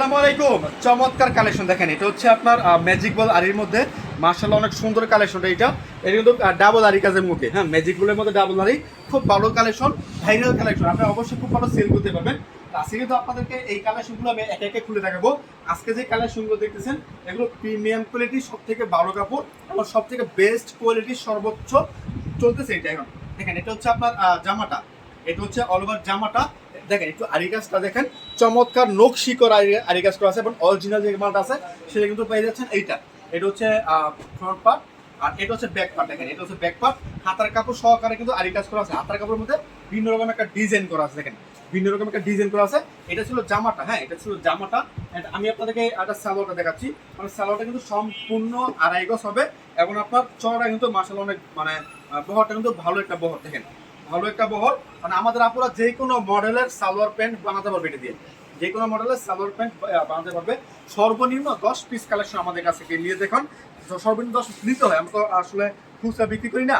আলাইকুম। চমৎকার কালেকশন দেখেন, এটা হচ্ছে আপনার ম্যাজিক বল আরির মধ্যে। মার্শাল্লাহ অনেক সুন্দর কালেকশন এটা। এটা কিন্তু ডাবল আরি কাজের মুখে। হ্যাঁ ম্যাজিক বলের মধ্যে ডাবল আরি খুব ভালো কালেকশন ভাইরাল কালেকশন আপনি অবশ্যই খুব ভালো সেল করতে পারবেন। আজকে কিন্তু আপনাদেরকে এই কালেকশনগুলো আমি একে একে খুলে দেখাবো। আজকে যে কালেকশনগুলো দেখতেছেন, এগুলো প্রিমিয়াম কোয়ালিটি সব থেকে ভালো কাপড় এবং সব থেকে বেস্ট কোয়ালিটির সর্বোচ্চ চলতেছে এটা এখন। দেখেন, এটা হচ্ছে আপনার জামাটা। এটা হচ্ছে অল ওভার জামাটা। দেখেন, একটু আরিগাসটা দেখেন। চমৎকার নকশি করা আরিগাস করা আছে এবং অরিজিনাল যে মালটা আছে, সেটা কিন্তু পেয়ে যাচ্ছেন এইটা। এটা হচ্ছে ফ্রন্ট পার্ট আর এটা হচ্ছে ব্যাক পার্ট দেখেন, এটা হচ্ছে ব্যাক পার্ট হাতার কাপড় সহকারে কিন্তু আরিগাস করা আছে। হাতার কাপড়ের মধ্যে ভিন্ন রকম একটা ডিজাইন করা আছে, দেখেন। ভিন্ন রকম একটা ডিজাইন করা আছে। এটা ছিল জামাটা হ্যাঁ এটা ছিল জামাটা। আমি আপনাদেরকে একটা সালোয়ারটা দেখাচ্ছি। মানে সালোয়ারটা কিন্তু সম্পূর্ণ আড়াই গজ হবে এবং আপনার চড়া কিন্তু মার্শাল অনেক মানে বহরটা কিন্তু ভালো একটা বহর, দেখেন। ভালো একটা বহর। মানে আমাদের আপুরা যে কোনো মডেলের সালোয়ার প্যান্ট বানাতে পারবে এটা দিয়ে। যে কোনো মডেলের সালোয়ার প্যান্ট বানাতে পারবে। সর্বনিম্ন দশ পিস কালেকশন আমাদের কাছে নিয়ে দেখুন। সর্বনিম্ন দশ নিতে হয়। আমি তো আসলে খুচরা বিক্রি করি না।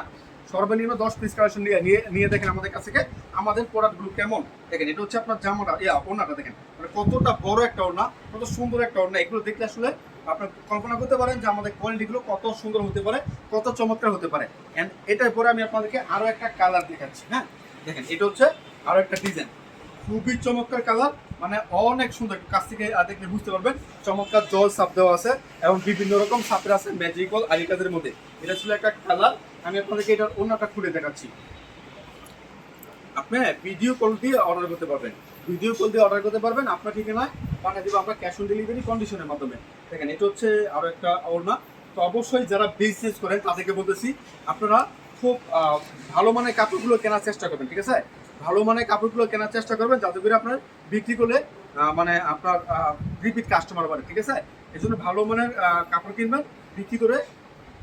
সর্বনিম্ন দশ পিস কালেকশন নিয়ে নিয়ে দেখেন আমাদের কাছ থেকে। আমাদের প্রোডাক্টগুলো কেমন? দেখেন, এটা হচ্ছে আপনার জামাটা, ইয়া ওনাটা দেখেন। মানে কতটা বড় একটা ওনা কত সুন্দর একটা ওড়না। এগুলো দেখলে আসলে আপনার কল্পনা করতে পারেন যে আমাদের কোয়ালিটিগুলো কত সুন্দর হতে পারে, কত চমৎকার হতে পারে। এটার পরে আমি আপনাদেরকে আরও একটা কালার দেখাচ্ছি হ্যাঁ? দেখেন, এটা হচ্ছে আরও একটা ডিজাইন খুবই চমৎকার কালার মানে অনেক সুন্দর। কাছ থেকে দেখলে বুঝতে পারবেন, চমৎকার জল সাপ দেওয়া আছে এবং বিভিন্ন রকম সাপের আছে ম্যাজিকল আলিকাদের মধ্যে। এটা ছিল একটা কালার আমি আপনাদেরকে এটার অন্যটা খুলে দেখাচ্ছি। আপনি ভিডিও কল দিয়ে অর্ডার করতে পারবেন। ভিডিও কল দিয়ে অর্ডার করতে পারবেন, আপনার ঠিকানায় পাঠিয়ে দিব আমরা ক্যাশ অন ডেলিভারি কন্ডিশনের মাধ্যমে। দেখেন, এটা হচ্ছে আরও একটা ওড়না। তো অবশ্যই যারা বিজনেস করেন, তাদেরকে বলতেছি, আপনারা খুব ভালো মানের কাপড়গুলো কেনার চেষ্টা করবেন, ঠিক আছে? ভালো মানের কাপড়গুলো কেনার চেষ্টা করবেন, যাতে করে আপনার বিক্রি করলে মানে আপনার রিপিট কাস্টমার বাড়ে, ঠিক আছে? এই জন্য ভালো মানের কাপড় কিনবেন, বিক্রি করে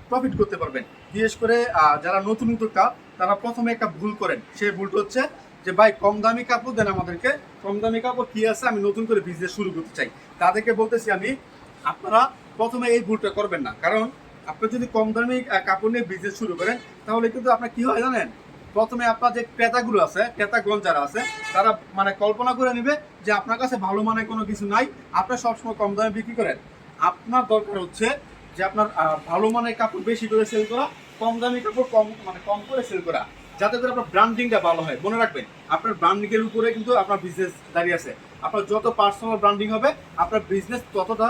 প্রফিট করতে পারবেন। বিশেষ করে যারা নতুন উদ্যোক্তা, তারা প্রথমে একটা ভুল করেন। সেই ভুলটা হচ্ছে যে, ভাই, কম দামি কাপড় দেন আমাদেরকে। কম দামি কাপড় কি আছে? আমি নতুন করে বিজনেস শুরু করতে চাই। তাদেরকে বলতেছি আমি, আপনারা প্রথমে এই ভুলটা করবেন না। কারণ আপনি যদি কম দামি কাপড় নিয়ে বিজনেস শুরু করেন, তাহলে কিন্তু আপনার কি হয় জানেন? প্রথমে আপনার যে ক্রেতাগুলো আছে, ক্রেতাগণ যারা আছে, তারা মানে কল্পনা করে নেবে যে, আপনার কাছে ভালো মানের কোনো কিছু নাই। আপনি সবসময় কম দামে বিক্রি করেন। আপনার দরকার হচ্ছে যে আপনার ভালো মানের কাপড় বেশি করে সেল করা, কম দামি কাপড় কম মানে কম করে সেল করা, যাতে করে আপনার ব্র্যান্ডিংটা ভালো হয়। মনে রাখবেন, আপনার ব্র্যান্ডিং এর উপরে কিন্তু আপনার বিজনেস দাঁড়িয়ে আছে। আপনার যত পার্সোনাল ব্র্যান্ডিং হবে, আপনার বিজনেস ততটা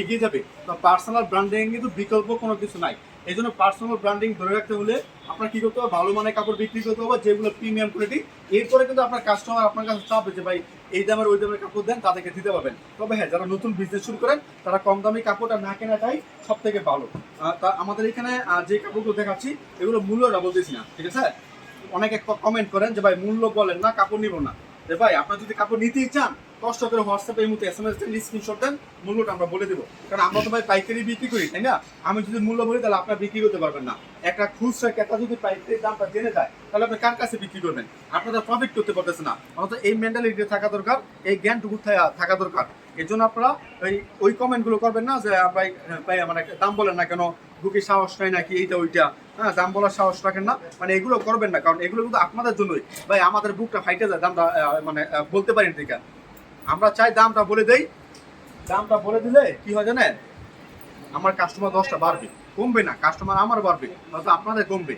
এগিয়ে যাবে। তো পার্সোনাল ব্র্যান্ডিং কিন্তু বিকল্প কোনো কিছু নাই। এই জন্য পার্সোনাল ব্র্যান্ডিং ধরে রাখতে হলে আপনার কি করতে হবে? ভালো মানের কাপড় বিক্রি করতে হবে, যেগুলো প্রিমিয়াম কোয়ালিটি এরপরে কিন্তু আপনার কাস্টমার আপনার কাছে চাপবে যে, ভাই এই দামের ওই দামের কাপড় দেন, তাদেরকে দিতে পারবেন। তবে হ্যাঁ যারা নতুন বিজনেস শুরু করেন, তারা কম দামি কাপড়টা না কেনাটাই সব থেকে ভালো তা আমাদের এখানে যে কাপড়গুলো দেখাচ্ছি, এগুলো মূল্য মূল্যটা বলতেছি না, ঠিক আছে? অনেকে কমেন্ট করেন যে, ভাই, মূল্য বলেন না, কাপড় নিব না। যে, ভাই, আপনার যদি কাপড় নিতেই চান কষ্ট করে হোয়াটসঅ্যাপে এই মুহূর্তে এস এম এস দেন স্ক্রিনশট দেন, মূল্যটা আমরা বলে দেবো। কারণ আমরা তো ভাই পাইকারি বিক্রি করি, তাই না? আমি যদি মূল্য বলি, তাহলে আপনার বিক্রি করতে পারবেন না। একটা খুচরা ক্রেতা যদি পাইকারি দামটা জেনে যায়, তাহলে আপনি কার কাছে বিক্রি করবেন? আপনারা প্রফিট করতে পারতেছে না। অন্তত এই মেন্টালিটি থাকা দরকার, এই জ্ঞানটুকু থাকা দরকার। এর জন্য আপনারা ওই ওই কমেন্টগুলো করবেন না যে, ভাই ভাই মানে দাম বলেন না কেন? বুকে সাহস নাই নাকি এইটা, ওইটা? হ্যাঁ দাম বলার সাহস রাখেন না। মানে এগুলো করবেন না, কারণ এগুলো কিন্তু আপনাদের জন্যই। ভাই, আমাদের বুকটা ফাইটে যায়, দামটা মানে বলতে পারি ঠিক আমরা চাই দামটা বলে দেই। দামটা বলে দিলে কি হয় জানেন? আমার কাস্টমার দশটা বাড়বে। কমবে না কাস্টমার আমার বাড়বে হয়তো আপনাদের কমবে।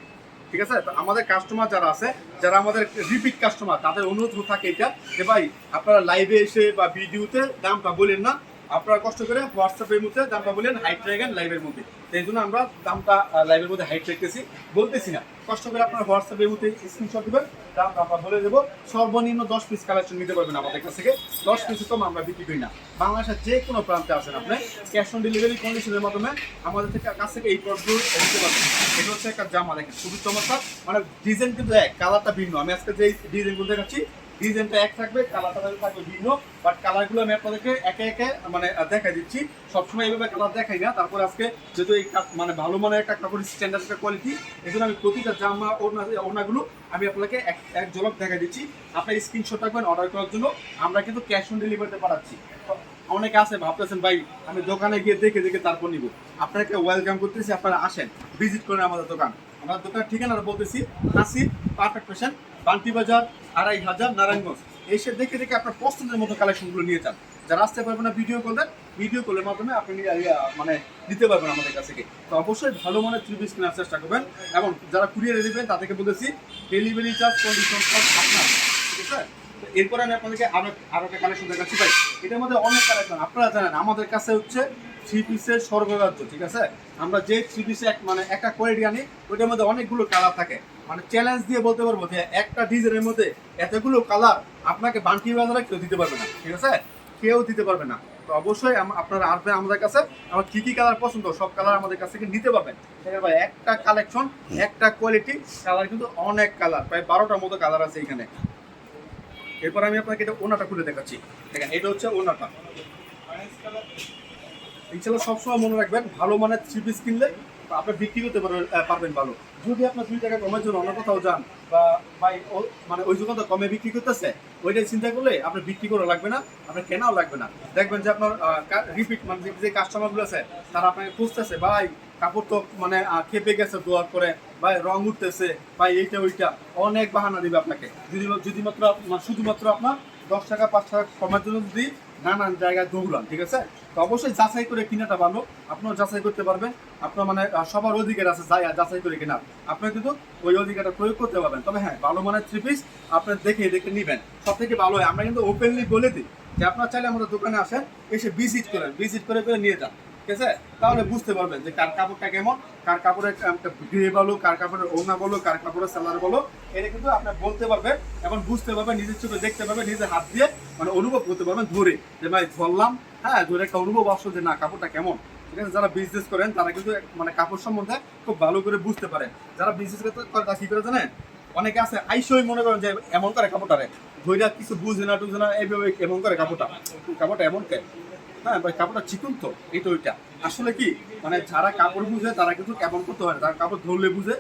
ঠিক আছে? তো আমাদের কাস্টমার যারা আছে, যারা আমাদের রিপিট কাস্টমার তাদের অনুরোধ থাকে এটা যে, ভাই, আপনারা লাইভে এসে বা ভিডিওতে দামটা বলেন না আপনারা কষ্ট করে হোয়াটসঅ্যাপের মধ্যে দামটা বলেন হাইট রাখেন লাইভের মধ্যে। তো এই জন্য আমরা দামটা লাইভের মধ্যে হাইট রেখেছি বলতেছি না। কষ্ট করে আপনারা হোয়াটসঅ্যাপের মধ্যে স্ক্রিনশট দেবেন, দামটা আমরা বলে দেবো সর্বনিম্ন দশ পিস কালেকশন নিতে পারবেন আমাদের কাছ থেকে। দশ পিস কম আমরা বিক্রি করি না। বাংলাদেশের যে কোনো প্রান্তে আসেন আপনি ক্যাশ অন ডেলিভারি কন্ডিশনের মাধ্যমে আমাদের থেকে কাছ থেকে এই প্রোডাক্টগুলো নিতে পারবেন। এটা হচ্ছে একটা জামা, দেখেন, খুবই চমৎকার। মানে ডিজাইন কিন্তু এক কালারটা ভিন্ন। আমি আজকে যে ডিজাইনগুলো দেখাচ্ছি ডিজাইনটা এক থাকবে কালারটা থাকবে ভিন্ন বাট কালারগুলো আমি আপনাদেরকে একে একে মানে দেখাই দিচ্ছি। সবসময় এইভাবে কালার দেখাই না, তারপর আজকে যেহেতু এই মানে ভালো মানের একটা কাপড় স্ট্যান্ডার্ড একটা কোয়ালিটি এই জন্য আমি প্রতিটা জামা, ওড়না, ওড়নাগুলো আমি আপনাকে এক এক ঝলক দেখাই দিচ্ছি। আপনার স্ক্রিনশট রাখবেন অর্ডার করার জন্য। আমরা কিন্তু ক্যাশ অন ডেলিভারিতে পাঠাচ্ছি। অনেকে আছে, ভাবতেছেন, ভাই, আমি দোকানে গিয়ে দেখে দেখে তারপর নিব। আপনাকে ওয়েলকাম করতেছি, আপনারা আসেন ভিজিট করেন আমাদের দোকান। আমাদের দোকান ঠিকানাটা বলতেছি হাসি পারফেক্ট ফ্যাশন বান্টি বাজার, আড়াই হাজার, নারায়ণগঞ্জ। এসে দেখে দেখে আপনার পছন্দের মতো কালেকশনগুলো নিয়ে যান। যারা আসতে পারবেন না ভিডিও কল দেন ভিডিও কলের মাধ্যমে আপনি মানে দিতে পারবেন আমাদের কাছে থেকে। তো অবশ্যই ভালো মানের থ্রি পিস কেনার চেষ্টা করবেন এবং যারা কুরিয়ারে দেবেন তাদেরকে বলেছি ডেলিভারি চার্জ কন্ডিশন সব আপনার, ঠিক আছে? এরপরে আমি আপনাদেরকে আরও আরও একটা কালেকশন দেখাচ্ছি। ভাই, এটার মধ্যে অনেক কালেকশন আপনারা জানেন, আমাদের কাছে হচ্ছে থ্রি পিসের স্বর্গরাজ্য ঠিক আছে? আমরা যে থ্রি পিসে এক মানে একটা কোয়ালিটি আনি, ওইটার মধ্যে অনেকগুলো কালার থাকে। মানে চ্যালেঞ্জ দিয়ে বলতে পারব যে একটা ডিজাইনের মধ্যে এতগুলো কালার আপনাকে বান্টি বাজারে কেউ দিতে পারবে না, ঠিক আছে? কেউ দিতে পারবে না। তো অবশ্যই আপনারা আসবেন আমাদের কাছে আমার কী কী কালার পছন্দ, সব কালার আমাদের কাছ থেকে নিতে পারবেন। একটা কালেকশন একটা কোয়ালিটি কালার কিন্তু অনেক কালার প্রায় বারোটার মতো কালার আছে এখানে। এরপর আমি আপনাকে এটা ওনাটা খুলে দেখাচ্ছি। দেখেন, এটা হচ্ছে ওনাটা ইনশাল্লাহ সবসময় মনে রাখবেন, ভালো মানের থ্রি পিস কিনলে আপনি বিক্রি করতে পারবেন ভালো। যদি আপনার দুই টাকা কমের জন্য অন্য কোথাও যান বা ভাই মানে ওই যখন কমে বিক্রি করতেছে, ওইটাই চিন্তা করলে আপনার বিক্রি করা লাগবে না, আপনার কেনাও লাগবে না। দেখবেন যে আপনার রিপিট মানে যে- কাস্টমারগুলো আছে, তারা আপনাকে খুঁজতেছে, ভাই, কাপড় তো মানে খেপে গেছে দোয়ার করে ভাই, রং উঠতেছে, ভাই, এইটা, ওইটা। অনেক বাহানা দিবে আপনাকে। যদি যদি মাত্র মানে শুধুমাত্র আপনার দশ টাকা, পাঁচ টাকা কমার জন্য যদি নানান জায়গায় দৌড়ান, ঠিক আছে? তো অবশ্যই যাচাই করে কিনাটা ভালো। আপনার যাচাই করতে পারবেন। আপনার মানে সবার অধিকার আছে যাচাই করে কেনার। আপনি কিন্তু ওই অধিকারটা প্রয়োগ করতে পারবেন। তবে হ্যাঁ ভালো মানের থ্রি পিস আপনি দেখে দেখে নেবেন। সব থেকে ভালো হয়, আমরা কিন্তু ওপেনলি বলে দিই যে আপনার চাইলে আমাদের দোকানে আসেন, এসে ভিজিট করেন। ভিজিট করে করে নিয়ে যান। আছে, তাহলে বুঝতে পারবেন যে কার কাপড়টা কেমন, কার কাপড়ের গ্রে বলো, কার কাপড়ের ওনা বলো, কার কাপড়ের সালার বলো, এটা কিন্তু আপনি বলতে পারবেন এবং বুঝতে পারবেন নিজের চোখে দেখতে পারবেন নিজের হাত দিয়ে মানে অনুভব করতে পারবেন ধরে, যে ভাই ধরলাম হ্যাঁ ধরে একটা অনুভব আসলো যে না, কাপড়টা কেমন। ঠিক আছে, যারা বিজনেস করেন, তারা কিন্তু মানে কাপড় সম্বন্ধে খুব ভালো করে বুঝতে পারে। যারা বিজনেস করে তারা কি করে জানেন? অনেকে আছে, আইসই মনে করেন যে এমন করে কাপড়টারে ধৈরা কিছু বুঝে না, টুঝে না, এইভাবে এমন করে কাপড়টা। কাপড়টা এমন কে? হ্যাঁ ভাই, কাপড়টা চিকুন তো এটা ওইটা। আসলে কি মানে যারা কাপড় বুঝে, তারা কিন্তু কেমন করতে হয় তারা কাপড় ধরলে বুঝে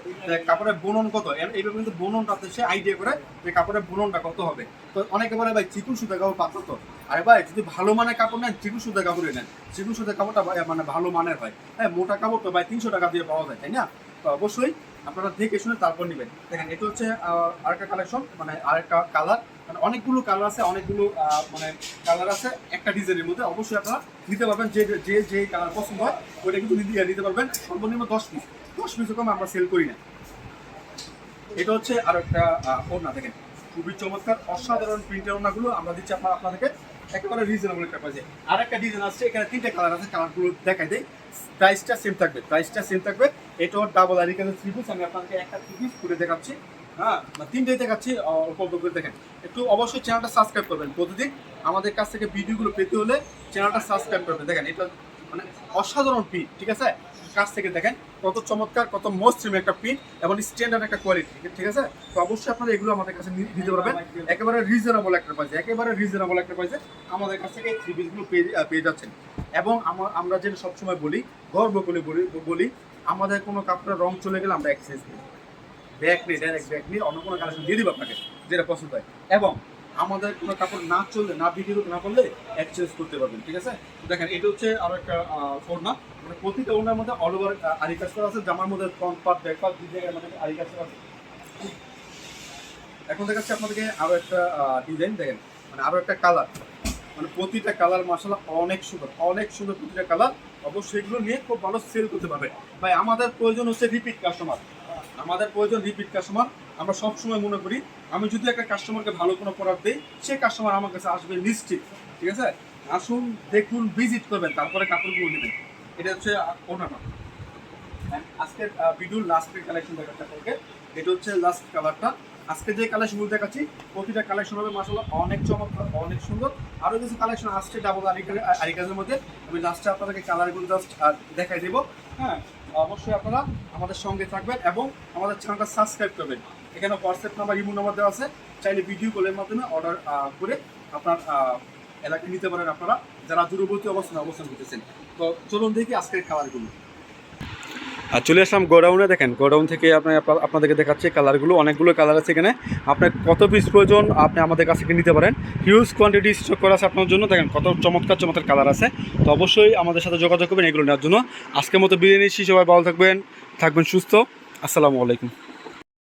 কাপড়ের বুনন কত। এইভাবে কিন্তু বুননটা সে আইডিয়া করে যে কাপড়ের বুননটা কত হবে। তো অনেকে বলে, ভাই, চিকুন সুতা কাপড় পাথর তো। আরে ভাই, যদি ভালো মানের কাপড় নেন, চিকুন সুতা কাপড়ই নেন। চিকুন সুতা কাপড়টা মানে ভালো মানের হয়। হ্যাঁ মোটা কাপড় তো, ভাই, তিনশো টাকা দিয়ে পাওয়া যায়, তাই না? তো অবশ্যই আপনারা দেখে শুনে তারপর নেবেন। দেখেন, এটা হচ্ছে আরেকটা কালেকশন মানে আরেকটা কালার অনেকগুলো কালার আছে, অনেকগুলো মানে কালার আছে একটা ডিজাইনের মধ্যে। অবশ্যই আপনারা নিতে পারবেন যে যে যে কালার পছন্দ হয়, ওইটা কিন্তু নিতে পারবেন। সর্বনিম্ন দশ পিস দশ পিস কম আমরা সেল করি না। এটা হচ্ছে আর একটা ওড়না দেখেন। খুবই চমৎকার, অসাধারণ প্রিন্টের ওড়নাগুলো আমরা দিচ্ছি আপনার, আপনাদেরকে একেবারে রিজনেবল একটা প্রাইসে আর একটা ডিজাইন আছে, এখানে তিনটে কালার আছে কালারগুলো দেখাই দেই। প্রাইসটা সেম থাকবে প্রাইসটা সেম থাকবে। এটাও ডাবল আর কালার থ্রি পিস আমি আপনাকে একটা থ্রি পিস করে দেখাচ্ছি। হ্যাঁ তিনটেই দেখাচ্ছি অল্প করে দেখেন। একটু অবশ্যই চ্যানেলটা সাবস্ক্রাইব করবেন প্রতিদিন। আমাদের কাছ থেকে ভিডিওগুলো পেতে হলে চ্যানেলটা সাবস্ক্রাইব করবেন। দেখেন, এটা মানে অসাধারণ পিন ঠিক আছে? কাছ থেকে দেখেন, কত চমৎকার, কত মসৃম একটা পিন এবং স্ট্যান্ডার্ড একটা কোয়ালিটি ঠিক আছে? তো অবশ্যই আপনারা এগুলো আমাদের কাছে নিতে পারবেন। একেবারে রিজনেবল একটা প্রাইসে একেবারে রিজনেবল একটা প্রাইসে আমাদের কাছ থেকে থ্রি পিসগুলো পেয়ে পেয়ে যাচ্ছেন। এবং আমা- আমরা যেটা সবসময় বলি, গর্ব করে বলি বলি, আমাদের কোনো কাপড়ের রং চলে গেলে আমরা এক্সচেঞ্জ করি ব্যাগ নিয়ে ডাইরেক্ট ব্যাগ নিয়ে অন্য কোনো কালেকশন দিয়ে দিব আপনাকে, যেটা পছন্দ হয়। এবং আমাদের কোনো কাপড় না চললে, না বিক্রি না করলে এক্সচেঞ্জ করতে পারবেন, ঠিক আছে? দেখেন, এটা হচ্ছে আরও একটা মানে প্রতিটা ওড়নার মধ্যে অল ওভার আরি কাজ করা আছে। জামার মধ্যে ফ্রন্ট পার্ট ব্যাক পার্ট দুই জায়গায় মানে আরি কাজ করা আছে। এখন দেখাচ্ছি আপনাদেরকে আরও একটা ডিজাইন দেখেন। মানে আরও একটা কালার মানে প্রতিটা কালার মাসালা অনেক সুন্দর অনেক সুন্দর প্রতিটা কালার অবশ্যই এগুলো নিয়ে খুব ভালো সেল করতে পারবে ভাই, আমাদের প্রয়োজন হচ্ছে রিপিট কাস্টমার আমাদের প্রয়োজন রিপিট কাস্টমার আমরা সবসময় মনে করি, আমি যদি একটা কাস্টমারকে ভালো কোনো প্রোডাক্ট দিই সেই কাস্টমার আমার কাছে আসবে নিশ্চিত, ঠিক আছে? আসুন, দেখুন ভিজিট করবেন, তারপরে কাপড়গুলো নেবেন। এটা হচ্ছে ওনাটা আজকের ভিডিওর লাস্টের কালেকশন দেখাচ্ছে আপনাকে। এটা হচ্ছে লাস্ট কালারটা আজকে যে কালেকশনগুলো দেখাচ্ছি, প্রতিটা কালেকশন হবে মাসাল্লাহ অনেক চমৎকার, অনেক সুন্দর। আরও কিছু কালেকশন আসছে ডাবল আরিকাজের মধ্যে। আমি লাস্টে আপনাদেরকে কালারগুলো জাস্ট দেখাই দেবো। হ্যাঁ? অবশ্যই আপনারা আমাদের সঙ্গে থাকবেন এবং আমাদের চ্যানেলটা সাবস্ক্রাইব করবেন। এখানে হোয়াটসঅ্যাপ নাম্বার ইমো নাম্বার দেওয়া আছে। চাইলে ভিডিও কলের মাধ্যমে অর্ডার করে আপনার এলাকায় নিতে পারেন আপনারা। যারা দূরবর্তী অবস্থানে অবস্থান করতেছেন। তো চলুন দেখি আজকের খাবারগুলো। আর চলে আসলাম গোডাউনে, দেখেন, গোডাউন থেকে আপনি আপনাদেরকে দেখাচ্ছি কালারগুলো, অনেকগুলো কালার আছে এখানে। আপনার কত পিস প্রয়োজন, আপনি আমাদের কাছ থেকে নিতে পারেন। হিউজ কোয়ান্টিটি স্টক করা আছে আপনার জন্য, দেখেন, কত চমৎকার চমৎকার কালার আছে। তো অবশ্যই আমাদের সাথে যোগাযোগ করবেন এগুলো নেওয়ার জন্য। আজকের মতো বিরিয়ানি সবাই ভালো থাকবেন থাকবেন সুস্থ। আসসালামু আলাইকুম।